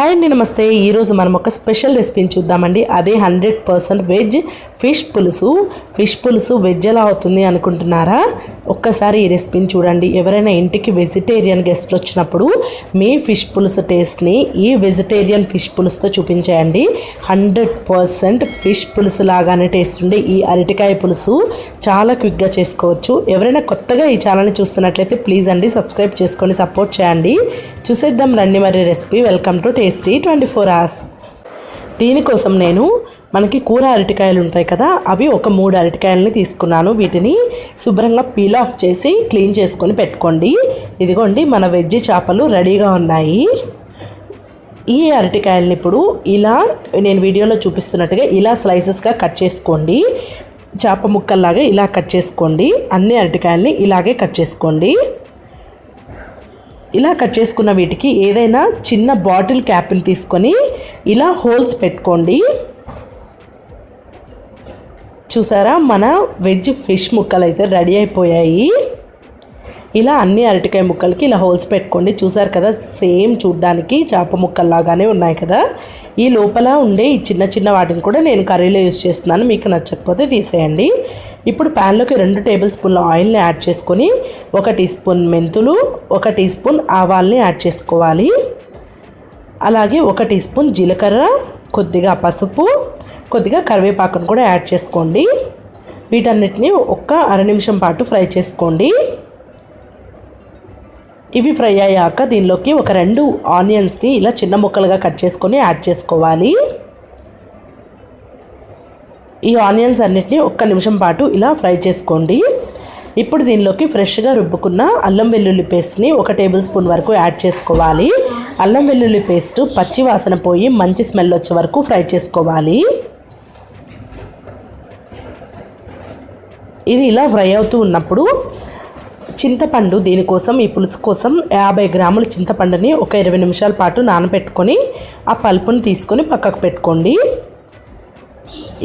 Hi అండి నమస్తే. ఈరోజు మనం ఒక స్పెషల్ రెసిపీని చూద్దామండి. అదే హండ్రెడ్ పర్సెంట్ వెజ్ ఫిష్ పులుసు. ఫిష్ పులుసు వెజ్ ఎలా అవుతుంది అనుకుంటున్నారా? ఒక్కసారి ఈ రెసిపీని చూడండి. ఎవరైనా ఇంటికి వెజిటేరియన్ గెస్ట్లు వచ్చినప్పుడు మీ ఫిష్ పులుసు టేస్ట్ని ఈ వెజిటేరియన్ ఫిష్ పులుసుతో చూపించేయండి. హండ్రెడ్ పర్సెంట్ ఫిష్ పులుసు లాగానే టేస్ట్ ఉండే ఈ అరటికాయ పులుసు చాలా క్విక్గా చేసుకోవచ్చు. ఎవరైనా కొత్తగా ఈ ఛానల్ని చూస్తున్నట్లయితే ప్లీజ్ అండి సబ్స్క్రైబ్ చేసుకొని సపోర్ట్ చేయండి. చూసేద్దాం రండి మరి recipe. Welcome to taste twenty four hours దీనికోసం నేను మనకి కూర అరటికాయలు ఉంటాయి కదా అవి ఒక మూడు అరటికాయలని తీసుకున్నాను. వీటిని శుభ్రంగా పీల్ ఆఫ్ చేసి క్లీన్ చేసుకొని పెట్టుకోండి. ఇదిగోండి మన వెజ్ చేపలు రెడీగా ఉన్నాయి. ఈ అరటికాయలని ఇప్పుడు ఇలా నేను వీడియోలో చూపిస్తున్నట్టుగా ఇలా స్లైసెస్గా కట్ చేసుకోండి. చేప ముక్కల్లాగా ఇలా కట్ చేసుకోండి. అన్ని అరటికాయలని ఇలాగే కట్ చేసుకోండి. ఇలా కట్ చేసుకున్న వీటికి ఏదైనా చిన్న బాటిల్ క్యాప్ని తీసుకొని ఇలా హోల్స్ పెట్టుకోండి. చూసారా? మన వెజ్ ఫిష్ ముక్కలు అయితే రెడీ అయిపోయాయి. ఇలా అన్ని అరటికాయ ముక్కలకి ఇలా హోల్స్ పెట్టుకోండి. చూసారు కదా? సేమ్ చూడ్డానికి చేప ముక్కల్లాగానే ఉన్నాయి కదా? ఈ లోపల ఉండే ఈ చిన్న చిన్న వాటిని కూడా నేను కర్రీలో యూస్ చేస్తున్నాను. మీకు నచ్చకపోతే తీసేయండి. ఇప్పుడు ప్యాన్లోకి రెండు టేబుల్ స్పూన్ల ఆయిల్ని యాడ్ చేసుకొని ఒక టీ స్పూన్ మెంతులు ఒక టీ స్పూన్ ఆవాల్ని యాడ్ చేసుకోవాలి. అలాగే ఒక టీ స్పూన్ జీలకర్ర కొద్దిగా పసుపు కొద్దిగా కరివేపాకును కూడా యాడ్ చేసుకోండి. వీటన్నిటిని ఒక్క అర నిమిషం పాటు ఫ్రై చేసుకోండి. ఇవి ఫ్రై అయ్యాక దీనిలోకి ఒక రెండు ఆనియన్స్ని ఇలా చిన్న ముక్కలుగా కట్ చేసుకొని యాడ్ చేసుకోవాలి. ఈ ఆనియన్స్ అన్నిటిని ఒక్క నిమిషం పాటు ఇలా ఫ్రై చేసుకోండి. ఇప్పుడు దీనిలోకి ఫ్రెష్గా రుబ్బుకున్న అల్లం వెల్లుల్లి పేస్ట్ని ఒక టేబుల్ స్పూన్ వరకు యాడ్ చేసుకోవాలి. అల్లం వెల్లుల్లి పేస్ట్ పచ్చి వాసన పోయి మంచి స్మెల్ వచ్చే వరకు ఫ్రై చేసుకోవాలి. ఇది ఇలా ఫ్రై అవుతూ ఉన్నప్పుడు చింతపండు దీనికోసం ఈ పులుసు కోసం యాభై గ్రాముల చింతపండుని ఒక ఇరవై నిమిషాల పాటు నానబెట్టుకొని ఆ పల్పుని తీసుకొని పక్కకు పెట్టుకోండి.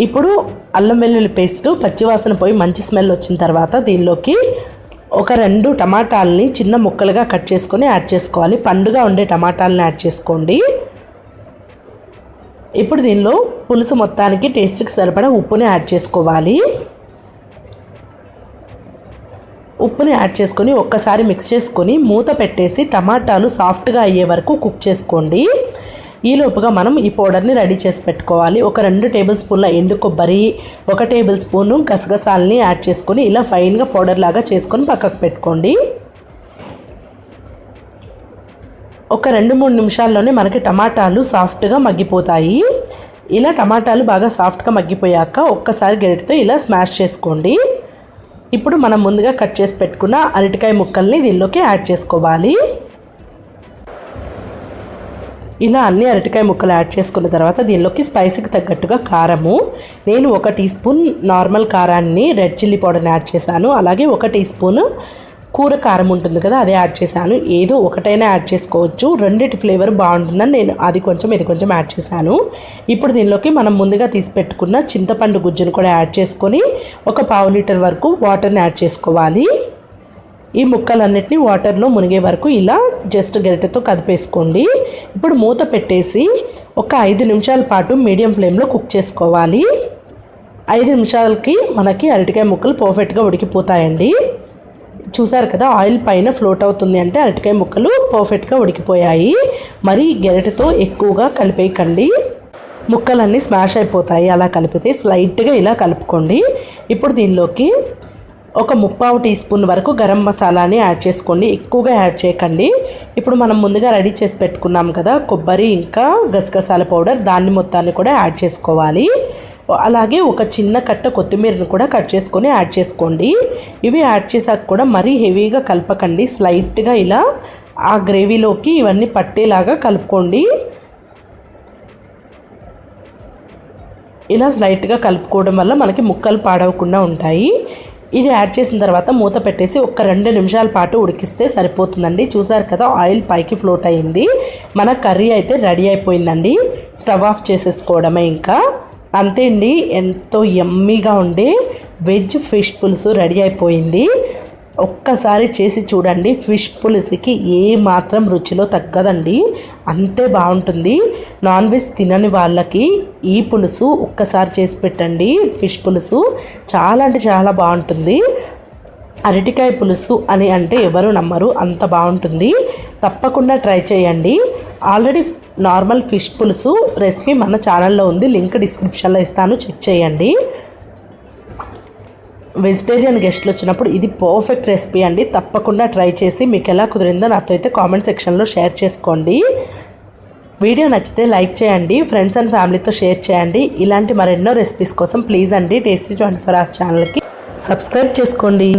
ఇప్పుడు అల్లం వెల్లుల్లి పేస్ట్ పచ్చివాసన పోయి మంచి స్మెల్ వచ్చిన తర్వాత దీనిలోకి ఒక రెండు టమాటాలని చిన్న ముక్కలుగా కట్ చేసుకొని యాడ్ చేసుకోవాలి. పండుగా ఉండే టమాటాలని యాడ్ చేసుకోండి. ఇప్పుడు దీనిలో పులుసు మొత్తానికి టేస్ట్కి సరిపడా ఉప్పుని యాడ్ చేసుకోవాలి. ఉప్పుని యాడ్ చేసుకొని ఒక్కసారి మిక్స్ చేసుకొని మూత పెట్టేసి టమాటాలు సాఫ్ట్గా అయ్యే వరకు కుక్ చేసుకోండి. ఈ లోపుగా మనం ఈ పౌడర్ని రెడీ చేసి పెట్టుకోవాలి. ఒక రెండు టేబుల్ స్పూన్ల ఎండు కొబ్బరి ఒక టేబుల్ స్పూను గసగసాలని యాడ్ చేసుకొని ఇలా ఫైన్గా పౌడర్ లాగా చేసుకొని పక్కకు పెట్టుకోండి. ఒక రెండు మూడు నిమిషాల్లోనే మనకి టమాటాలు సాఫ్ట్గా మగ్గిపోతాయి. ఇలా టమాటాలు బాగా సాఫ్ట్గా మగ్గిపోయాక ఒక్కసారి గెరటితో ఇలా స్మాష్ చేసుకోండి. ఇప్పుడు మనం ముందుగా కట్ చేసి పెట్టుకున్న అరటికాయ ముక్కల్ని దీనిలోకి యాడ్ చేసుకోవాలి. ఇలా అన్ని అరటికాయ ముక్కలు యాడ్ చేసుకున్న తర్వాత దీనిలోకి స్పైసీకి తగ్గట్టుగా కారము నేను ఒక టీ స్పూన్ నార్మల్ కారాన్ని రెడ్ చిల్లీ పౌడర్ని యాడ్ చేశాను. అలాగే ఒక టీ స్పూన్ కూర కారం ఉంటుంది కదా అదే యాడ్ చేశాను. ఏదో ఒకటైనా యాడ్ చేసుకోవచ్చు. రెండింటి ఫ్లేవర్ బాగుంటుందని నేను అది కొంచెం ఇది కొంచెం యాడ్ చేశాను. ఇప్పుడు దీనిలోకి మనం ముందుగా తీసి పెట్టుకున్న చింతపండు గుజ్జును కూడా యాడ్ చేసుకొని ఒక పావు లీటర్ వరకు వాటర్ని యాడ్ చేసుకోవాలి. ఈ ముక్కలన్నిటిని వాటర్లో మునిగే వరకు ఇలా జస్ట్ గరిటెతో కదిపేసుకోండి. ఇప్పుడు మూత పెట్టేసి ఒక ఐదు నిమిషాల పాటు మీడియం ఫ్లేమ్లో కుక్ చేసుకోవాలి. ఐదు నిమిషాలకి మనకి అరటికాయ ముక్కలు పర్ఫెక్ట్గా ఉడికిపోతాయండి. చూసారు కదా ఆయిల్ పైన ఫ్లోట్ అవుతుంది అంటే అరటికాయ ముక్కలు పర్ఫెక్ట్గా ఉడికిపోయాయి. మరి గెరటితో ఎక్కువగా కలిపేయకండి. ముక్కలన్నీ స్మాష్ అయిపోతాయి. అలా కలిపితే స్లైట్గా ఇలా కలుపుకోండి. ఇప్పుడు దీనిలోకి ఒక ముప్పావు టీ స్పూన్ వరకు గరం మసాలాని యాడ్ చేసుకోండి. ఎక్కువగా యాడ్ చేయకండి. ఇప్పుడు మనం ముందుగా రెడీ చేసి పెట్టుకున్నాం కదా కొబ్బరి ఇంకా గసగసాల పౌడర్ దాన్ని మొత్తాన్ని కూడా యాడ్ చేసుకోవాలి. అలాగే ఒక చిన్న కట్ట కొత్తిమీరను కూడా కట్ చేసుకొని యాడ్ చేసుకోండి. ఇవి యాడ్ చేసాక కూడా మరీ హెవీగా కలపకండి. స్లైట్గా ఇలా ఆ గ్రేవీలోకి ఇవన్నీ పట్టేలాగా కలుపుకోండి. ఇలా స్లైట్గా కలుపుకోవడం వల్ల మనకి ముక్కలు పాడవకుండా ఉంటాయి. ఇది యాడ్ చేసిన తర్వాత మూత పెట్టేసి ఒక రెండు నిమిషాల పాటు ఉడికిస్తే సరిపోతుందండి. చూసారు కదా ఆయిల్ పైకి ఫ్లోట్ అయ్యింది మన కర్రీ అయితే రెడీ అయిపోయిందండి. స్టవ్ ఆఫ్ చేసేసుకోవడమే ఇంకా. అంతే అండి ఎంతో ఎమ్మీగా ఉండే వెజ్ ఫిష్ పులుసు రెడీ అయిపోయింది. ఒక్కసారి చేసి చూడండి. ఫిష్ పులుసుకి ఏ మాత్రం రుచిలో తగ్గదండి. అంతే బాగుంటుంది. నాన్ వెజ్ తినని వాళ్ళకి ఈ పులుసు ఒక్కసారి చేసి పెట్టండి. ఫిష్ పులుసు చాలా అంటే చాలా బాగుంటుంది. అరటికాయ పులుసు అని అంటే ఎవరు నమ్మరు. అంత బాగుంటుంది. తప్పకుండా ట్రై చేయండి. ఆల్రెడీ నార్మల్ ఫిష్ పులుసు రెసిపీ మన ఛానల్లో ఉంది. లింక్ డిస్క్రిప్షన్లో ఇస్తాను. చెక్ చేయండి. వెజిటేరియన్ గెస్ట్లు వచ్చినప్పుడు ఇది పర్ఫెక్ట్ రెసిపీ అండి. తప్పకుండా ట్రై చేసి మీకు ఎలా కుదిరిందో నాతో అయితే కామెంట్ సెక్షన్లో షేర్ చేసుకోండి. వీడియో నచ్చితే లైక్ చేయండి ఫ్రెండ్స్ అండ్ ఫ్యామిలీతో షేర్ చేయండి. ఇలాంటి మరెన్నో రెసిపీస్ కోసం ప్లీజ్ అండి టేస్టీ ట్వంటీ ఫోర్ అవర్స్ ఛానల్కి సబ్స్క్రైబ్ చేసుకోండి.